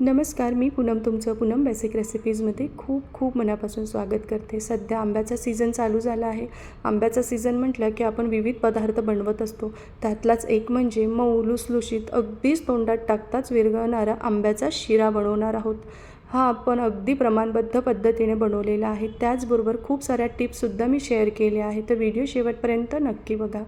नमस्कार मी पूनम तुमचं पूनम बेसिक रेसिपीजमध्ये खूप खूप मनापासून स्वागत करते. सध्या आंब्याचा सीझन चालू झाला आहे. आंब्याचा सीझन म्हटलं की आपण विविध पदार्थ बनवत असतो. त्यातलाच एक म्हणजे मऊ लुसलुशीत अगदीच तोंडात टाकताच विरघळणारा आंब्याचा शिरा बनवणार आहोत. हा आपण अगदी प्रमाणबद्ध पद्धतीने बनवलेला आहे. त्याचबरोबर खूप साऱ्या टिप्ससुद्धा मी शेअर केल्या आहेत. तर व्हिडिओ शेवटपर्यंत नक्की बघा.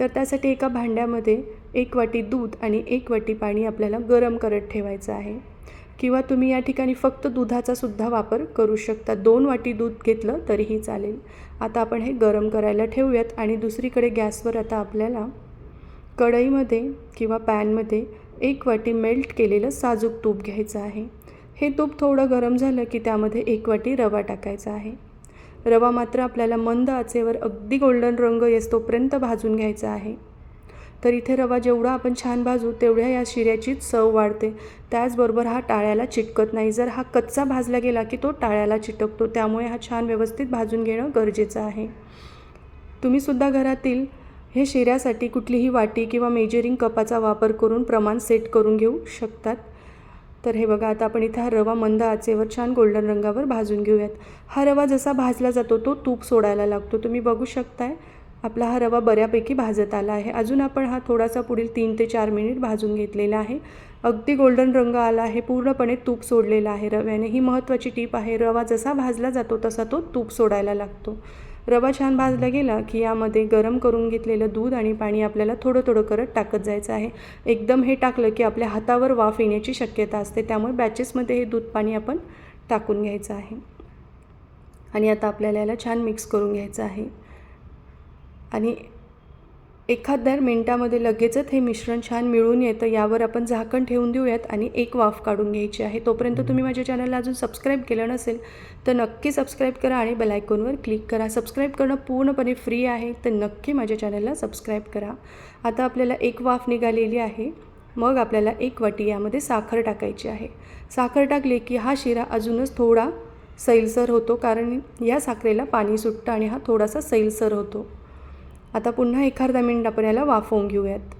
तर त्यासाठी एका भांड्यामध्ये एक वाटी दूध आणि एक वाटी पाणी आपल्याला गरम करत ठेवायचं आहे. किंवा तुम्ही या ठिकाणी फक्त दुधाचा सुद्धा वापर करू शकता. दोन वाटी दूध घेतलं तरीही चालेल. आता आपण हे गरम करायला ठेवूयात आणि दुसरीकडे गॅसवर आता आपल्याला कढईमध्ये किंवा पॅनमध्ये एक वाटी मेल्ट केलेलं साजूक तूप घ्यायचं आहे. हे तूप थोडं गरम झालं की त्यामध्ये एक वाटी रवा टाकायचा आहे. रवा मात्र आपल्याला मंद आचेवर अगदी गोल्डन रंग येतोपर्यंत भाजून घ्यायचा आहे. तर इथे रवा जेवढा आपण छान भाजू तेवढ्या या शिऱ्याची चव वाढते. त्याचबरोबर हा टाळ्याला चिटकत नाही. जर हा कच्चा भाजला गेला की तो टाळ्याला चिटकतो. त्यामुळे हा छान व्यवस्थित भाजून घेणं गरजेचं आहे. तुम्हीसुद्धा घरातील हे शिऱ्यासाठी कुठलीही वाटी किंवा मेजरिंग कपाचा वापर करून प्रमाण सेट करून घेऊ शकतात. तर हे बघा आता आपण इथं हा रवा मंद आचेवर छान गोल्डन रंगावर भाजून घेऊयात. हा रवा जसा भाजला जातो तो तूप सोडायला लागतो. तुम्ही बघू शकताय आपला हा रवा बऱ्यापैकी भाजत आला आहे. अजून आपण हा थोडासा पुढील तीन ते चार मिनिट भाजून घेतलेला आहे. अगदी गोल्डन रंग आला आहे. पूर्णपणे तूप सोडलेला आहे रव्याने. ही महत्त्वाची टीप आहे. रवा जसा भाजला जातो तसा तो तूप सोडायला लागतो. रवा छान भाजला गेला की यामध्ये गरम करून घेतलेलं दूध आणि पाणी आपल्याला थोडं थोडं करत टाकत जायचं आहे. एकदम हे टाकलं की आपल्या हातावर वाफ येण्याची शक्यता असते. त्यामुळे बॅचेसमध्ये हे दूध पाणी आपण टाकून घ्यायचं आहे. आणि आता आपल्याला याला छान मिक्स करून घ्यायचं आहे. आणि एखाद्या मिनटामध्ये लगेचच हे मिश्रण छान मिळून येतं यावर आपण झाकण ठेवून देऊयात आणि एक वाफ काढून घ्यायची आहे. तोपर्यंत तुम्ही माझ्या चॅनलला अजून सबस्क्राईब केलं नसेल तर नक्की सबस्क्राईब करा आणि बेलायकॉनवर क्लिक करा. सबस्क्राईब करणं पूर्णपणे फ्री आहे तर नक्की माझ्या चॅनलला सबस्क्राईब करा. आता आपल्याला एक वाफ निघालेली आहे. मग आपल्याला एक वाटी यामध्ये साखर टाकायची आहे. साखर टाकली की हा शिरा अजूनच थोडा सैलसर होतो कारण या साखरेला पाणी सुटतं आणि हा थोडासा सैलसर होतो. आता पुन्हा एक अर्धा मिनिट आपण याला वाफवून घेऊयात.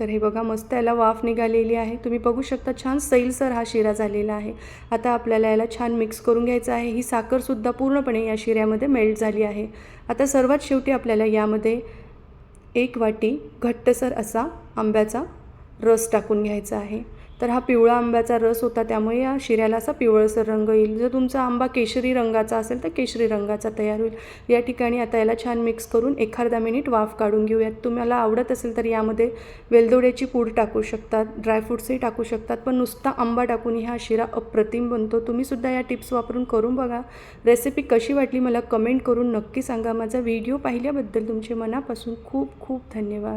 तर हे बघा मस्त याला वाफ निघालेली आहे. तुम्ही बघू शकता छान सैलसर हा शिरा झालेला आहे. आता आपल्याला याला छान मिक्स करून घ्यायचा आहे. ही साखरसुद्धा पूर्णपणे या शिऱ्यामध्ये मेल्ट झाली आहे. आता सर्वात शेवटी आपल्याला यामध्ये एक वाटी घट्टसर असा आंब्याचा रस टाकून घ्यायचा आहे. तर हा पिवळा आंब्याचा रस होता त्यामुळे या शिऱ्याला असा पिवळसर रंग येईल. जर तुमचा आंबा केशरी रंगाचा असेल तर केशरी रंगाचा तयार होईल. या ठिकाणी आता याला छान मिक्स करून एखादा मिनिट वाफ काढून घेऊयात. तुम्हाला आवडत असेल तर यामध्ये वेलदोड्याची पूड टाकू शकतात ड्रायफ्रूट्सही टाकू शकतात पण नुसता आंबा टाकून हा शिरा अप्रतिम बनतो. तुम्हीसुद्धा या टिप्स वापरून करून बघा. रेसिपी कशी वाटली मला कमेंट करून नक्की सांगा. माझा व्हिडिओ पाहिल्याबद्दल तुमचे मनापासून खूप खूप धन्यवाद.